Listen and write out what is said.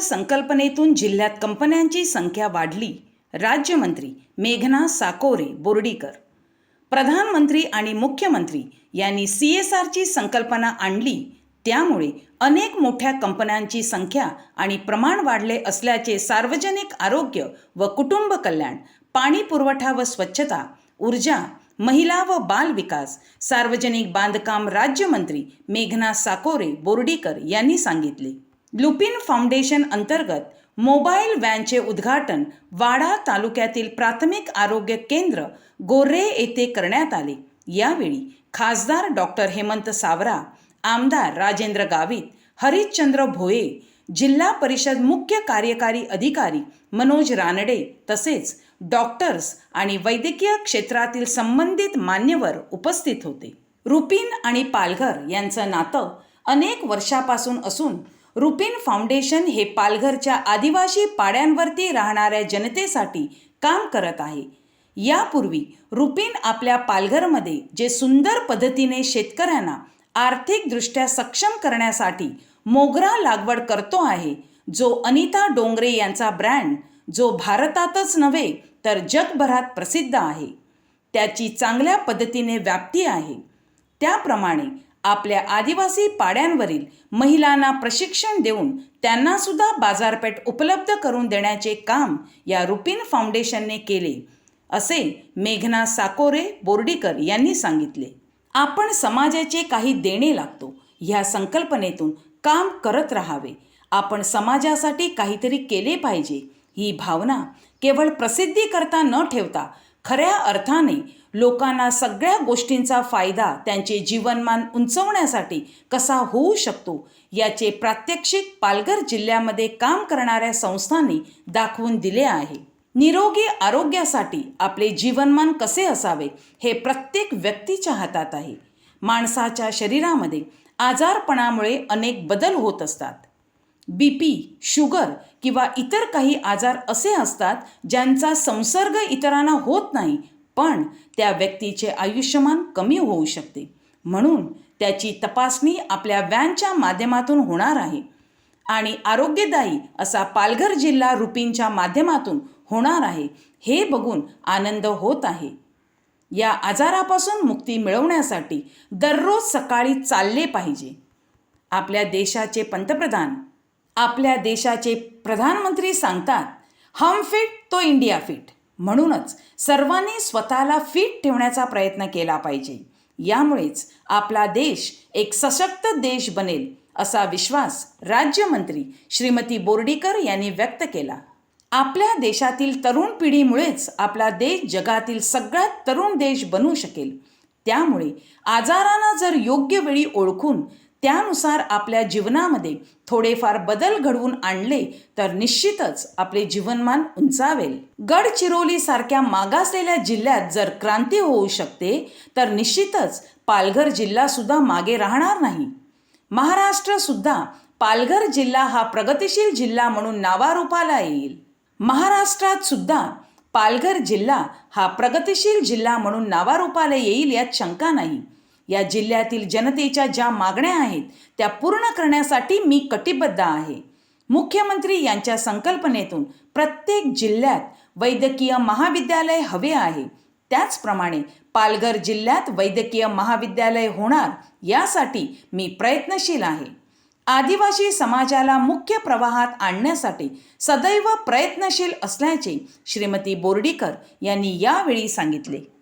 संकल्पनेतून जिल्ह्यात कंपन्यांची संख्या वाढली. राज्यमंत्री मेघना साकोरे बोर्डीकर. प्रधानमंत्री आणि मुख्यमंत्री यांनी सी एस आरची संकल्पना आणली. त्यामुळे अनेक मोठ्या कंपन्यांची संख्या आणि प्रमाण वाढले असल्याचे सार्वजनिक आरोग्य व कुटुंब कल्याण पाणी पुरवठा व स्वच्छता ऊर्जा महिला व बाल विकास सार्वजनिक बांधकाम राज्यमंत्री मेघना साकोरे बोर्डीकर यांनी सांगितले. लुपिन फाउंडेशन अंतर्गत मोबाईल व्हॅनचे उद्घाटन वाडा तालुक्यातील प्राथमिक आरोग्य केंद्र गोर्रे येथे करण्यात आले. यावेळी खासदार डॉक्टर हेमंत सावरा आमदार राजेंद्र गावित हरिश्चंद्र भोये जिल्हा परिषद मुख्य कार्यकारी अधिकारी मनोज रानडे तसेच डॉक्टर्स आणि वैद्यकीय क्षेत्रातील संबंधित मान्यवर उपस्थित होते. रुपीन आणि पालघर यांचं नातं अनेक वर्षापासून असून रुपीन फाउंडेशन हे पालघरच्या आदिवासी पाड्यांवरती राहणाऱ्या जनतेसाठी काम करत आहे. यापूर्वी रुपीन आपल्या पालघरमध्ये जे सुंदर पद्धतीने शेतकऱ्यांना आर्थिकदृष्ट्या सक्षम करण्यासाठी मोगरा लागवड करतो आहे जो अनिता डोंगरे यांचा ब्रँड जो भारतातच नव्हे तर जगभरात प्रसिद्ध आहे. त्याची चांगल्या पद्धतीने व्याप्ती आहे. त्याप्रमाणे आपल्या आदिवासी पाड्यांवरील महिलांना प्रशिक्षण देऊन त्यांना सुद्धा बाजारपेठ उपलब्ध करून देण्याचे काम या रुपिन फाउंडेशनने केले असे मेघना साकोरे बोर्डीकर यांनी सांगितले. आपण समाजाचे काही देणे लागतो ह्या संकल्पनेतून काम करत राहावे. आपण समाजासाठी काहीतरी केले पाहिजे ही भावना केवळ प्रसिद्धी करता न ठेवता खऱ्या अर्थाने लोकांना सगळ्या गोष्टींचा फायदा त्यांचे जीवनमान उंचवण्यासाठी कसा होऊ शकतो याचे प्रात्यक्षिक पालघर जिल्ह्यामध्ये काम करणाऱ्या संस्थांनी दाखवून दिले आहे. निरोगी आरोग्यासाठी आपले जीवनमान कसे असावे हे प्रत्येक व्यक्तीच्या हातात आहे. माणसाच्या शरीरामध्ये आजारपणामुळे अनेक बदल होत असतात. बी पी शुगर किंवा इतर काही आजार असे असतात ज्यांचा संसर्ग इतरांना होत नाही पण त्या व्यक्तीचे आयुष्यमान कमी होऊ शकते. म्हणून त्याची तपासणी आपल्या व्हॅनच्या माध्यमातून होणार आहे. आणि आरोग्यदायी असा पालघर जिल्हा रुपींच्या माध्यमातून होणार आहे हे बघून आनंद होत आहे. या आजारापासून मुक्ती मिळवण्यासाठी दररोज सकाळी चालले पाहिजे. आपल्या देशाचे पंतप्रधान आपल्या देशाचे प्रधानमंत्री सांगतात हम फिट तो इंडिया फिट. म्हणूनच सर्वांनी स्वतःला फिट ठेवण्याचा प्रयत्न केला पाहिजे. यामुळेच आपला देश एक सशक्त देश बनेल असा विश्वास राज्यमंत्री श्रीमती बोर्डीकर यांनी व्यक्त केला. आपल्या देशातील तरुण पिढीमुळेच आपला देश जगातील सगळ्यात तरुण देश बनू शकेल. त्यामुळे आजारांना जर योग्य वेळी ओळखून त्यानुसार आपल्या जीवनामध्ये थोडेफार बदल घडवून आणले तर निश्चितच आपले जीवनमान उंचावेल. गडचिरोलीसारख्या मागासलेल्या जिल्ह्यात जर क्रांती होऊ शकते तर निश्चितच पालघर जिल्हासुद्धा मागे राहणार नाही. महाराष्ट्रसुद्धा पालघर जिल्हा हा प्रगतिशील जिल्हा म्हणून नावारूपाला येईल. महाराष्ट्रात सुद्धा पालघर जिल्हा हा प्रगतिशील जिल्हा म्हणून नावारूपाला येईल यात शंका नाही. या जिल्ह्यातील जनतेच्या ज्या मागण्या आहेत त्या पूर्ण करण्यासाठी मी कटिबद्ध आहे. मुख्यमंत्री यांच्या संकल्पनेतून प्रत्येक जिल्ह्यात वैद्यकीय महाविद्यालय हवे आहे. त्याचप्रमाणे पालघर जिल्ह्यात वैद्यकीय महाविद्यालय होणार यासाठी मी प्रयत्नशील आहे. आदिवासी समाजाला मुख्य प्रवाहात आणण्यासाठी सदैव प्रयत्नशील असल्याचे श्रीमती बोर्डीकर यांनी यावेळी सांगितले.